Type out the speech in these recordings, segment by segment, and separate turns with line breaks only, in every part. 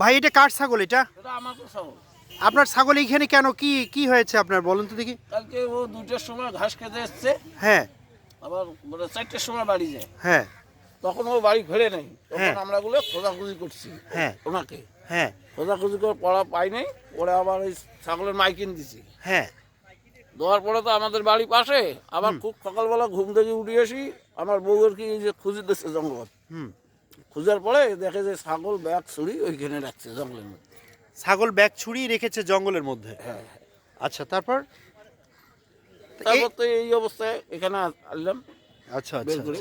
ভাই এটা কার ছাগল এটা?
এটা আমার তো
আপনার ছাগল এইখানে কেন? কি কি হয়েছে আপনার? বলুন তো দেখি।
কালকে ও দুটোর সময় ঘাস খেতে এসছে।
হ্যাঁ।
আবার মানে চারটের সময় বাড়ি যায়।
হ্যাঁ।
তখন ও বাড়ি ঘেরে নেই।
হ্যাঁ।
তখন আমরা গুলো খোঁজাখুঁজি করছি
হ্যাঁ।
ওনাকে।
হ্যাঁ।
খোঁজাখুঁজি করে পড়া পাই নাই। ওরা আবার ওই ছাগলের মাইকিন দিছি।
হ্যাঁ।
দেওয়ার পরে তো আমাদের বাড়ি পাশে। আবার খুব সকালবেলা ঘুম থেকে উঠে আসি। আমার বউয়ের কি যে খুঁজি দিচ্ছে জঙ্গল।
হুম।
খুঁজার পরে দেখে যে ছাগল ব্যাগ ছুরি ওইখানে রাখছে জঙ্গলের মধ্যে।
ছাগল ব্যাগ ছুরি রেখেছে জঙ্গলের মধ্যে?
হ্যাঁ
আচ্ছা তারপর?
তারপর তো এই অবস্থায় এখানে আসলাম
আচ্ছা
বের
আচ্ছা।
করে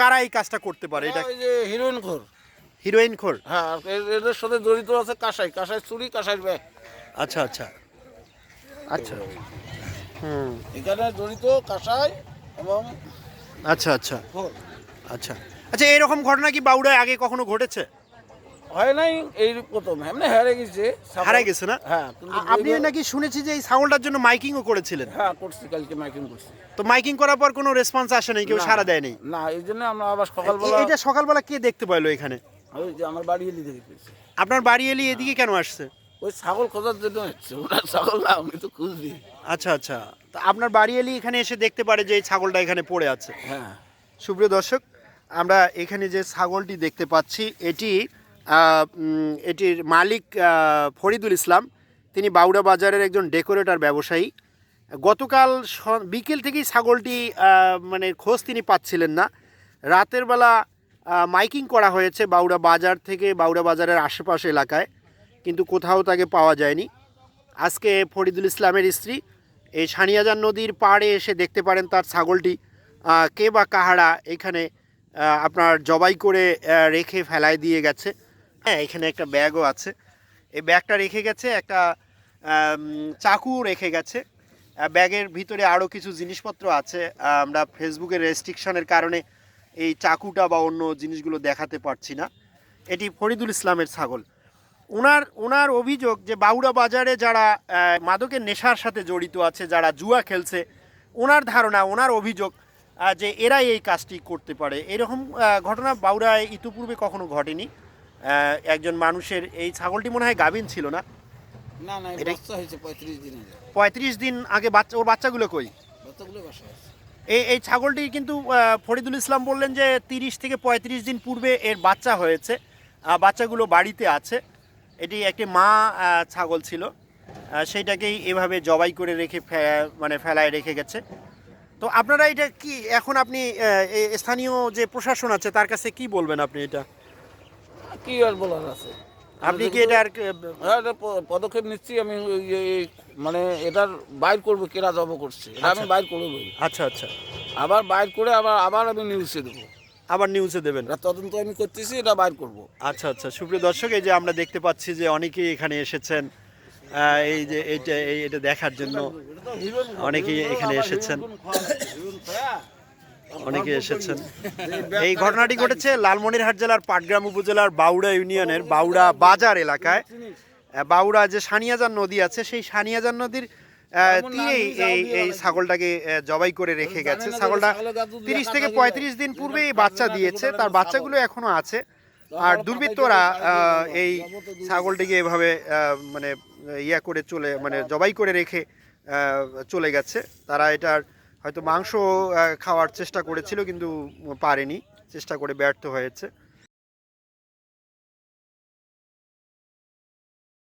কারা এই কাজটা করতে পারে? এটা
ওই যে হিরোইন ঘর
হিরোইন খোর?
হ্যাঁ এদের সাথে জড়িত আছে কাঁসাই। কাঁসাই চুরি কাঁসাই ব্যাগ।
আচ্ছা আচ্ছা। আচ্ছা। হুম।
এখানে জড়িত কাঁসাই এবং
আচ্ছা আচ্ছা।
ঘর
আচ্ছা। আচ্ছা এরকম ঘটনা কি বাউড়ায় আগে কখনো ঘটেছে?
হয় নাই এই প্রথম। এমনি হারে গেছে।
গেছে না?
হ্যাঁ
আপনি নাকি শুনেছি যে এই ছাগলটার জন্য মাইকিংও করেছিলেন।
হ্যাঁ করছি কালকে মাইকিং করছি।
তো মাইকিং করার পর কোনো রেসপন্স আসে নাই কেউ সাড়া দেয়নি
না এই জন্য আমরা আবার সকালবেলা
এটা সকালবেলা কে দেখতে পাইলো এখানে?
ওই যে আমার বাড়ি এলি দেখে পেয়েছি।
আপনার বাড়ি এলি এদিকে কেন আসছে?
ওই ছাগল খোঁজার জন্য হচ্ছে ওনার ছাগল না আমি তো
আচ্ছা আচ্ছা। তো আপনার বাড়ি এলি এখানে এসে দেখতে পারে যে এই ছাগলটা এখানে পড়ে আছে।
হ্যাঁ।
সুপ্রিয় দর্শক আমরা এখানে যে ছাগলটি দেখতে পাচ্ছি, এটি এটির মালিক ফরিদুল ইসলাম। তিনি বাউড়া বাজারের একজন ডেকোরেটর ব্যবসায়ী। গতকাল বিকেল থেকেই ছাগলটি মানে খোঁজ তিনি পাচ্ছিলেন না। রাতের বেলা মাইকিং করা হয়েছে বাউড়া বাজার থেকে বাউড়া বাজারের আশেপাশে এলাকায়, কিন্তু কোথাও তাকে পাওয়া যায়নি। আজকে ফরিদুল ইসলামের স্ত্রী এই সানিয়াজান নদীর পাড়ে এসে দেখতে পারেন তার ছাগলটি কে বা কাহারা এখানে আপনার জবাই করে রেখে ফেলায় দিয়ে গেছে। হ্যাঁ এখানে একটা ব্যাগও আছে। এই ব্যাগটা রেখে গেছে, একটা চাকু রেখে গেছে। ব্যাগের ভিতরে আরও কিছু জিনিসপত্র আছে। আমরা ফেসবুকের রেস্ট্রিকশনের কারণে এই চাকুটা বা অন্য জিনিসগুলো দেখাতে পারছি না। এটি ফরিদুল ইসলামের ছাগল। ওনার ওনার অভিযোগ যে বাউড়া বাজারে যারা মাদকের নেশার সাথে জড়িত আছে, যারা জুয়া খেলছে ওনার ধারণা ওনার অভিযোগ যে এরাই এই কাজটি করতে পারে। এরকম ঘটনা বাউড়ায় ইতিপূর্বে কখনো ঘটেনি। একজন মানুষের এই ছাগলটি মনে হয় গাভিন ছিল না?
না না বাচ্চা হয়েছে পঁয়ত্রিশ দিন আগে।
পঁয়ত্রিশ দিন আগে বাচ্চা ওর বাচ্চাগুলো কই?
বাচ্চাগুলো
এই এই ছাগলটি কিন্তু ফরিদুল ইসলাম বললেন যে তিরিশ থেকে পঁয়ত্রিশ দিন পূর্বে এর বাচ্চা হয়েছে। বাচ্চাগুলো বাড়িতে আছে। এটি একটি মা ছাগল ছিল। সেইটাকেই এভাবে জবাই করে রেখে মানে ফেলায় রেখে গেছে। তো আপনারা এটা কি এখন আপনি স্থানীয় যে প্রশাসন আছে তার কাছে কি বলবেন আপনি এটা?
কি আর বলার আছে?
আপনি কি এটা আর
হ্যাঁ পদক্ষেপ নিচ্ছি আমি মানে এটার বাইর করব কেরা জব করছে এটা আমি
আচ্ছা।
বাইর করব
আচ্ছা আচ্ছা।
আবার বাইর করে আবার আবার আমি নিউজে দেবো।
আবার নিউজে দেবেন।
তদন্ত আমি করতেছি এটা বাইর করব।
আচ্ছা আচ্ছা। সুপ্রিয় দর্শক এই যে আমরা দেখতে পাচ্ছি যে অনেকেই এখানে এসেছেন। এই যে এইটা, এই এটা দেখার জন্য অনেকেই এখানে এসেছেন। অনেকে এসেছেন। এই ঘটনাটি ঘটেছে লালমনিরহাট জেলার পাটগ্রাম উপজেলার বাউড়া ইউনিয়নের বাউড়া বাজার এলাকায়। বাউড়া যে সানিয়াজান নদী আছে, সেই সানিয়াজান নদীর তীরেই এই এই ছাগলটাকে জবাই করে রেখে গেছে। ছাগলটা তিরিশ থেকে পঁয়ত্রিশ দিন পূর্বে বাচ্চা দিয়েছে। তার বাচ্চাগুলো এখনও আছে। আর দুর্বৃত্তরা এই ছাগলটিকে এভাবে মানে ইয়া করে চলে মানে জবাই করে রেখে চলে গেছে। তারা এটার হয়তো মাংস খাওয়ার চেষ্টা করেছিল, কিন্তু পারেনি। চেষ্টা করে ব্যর্থ হয়েছে।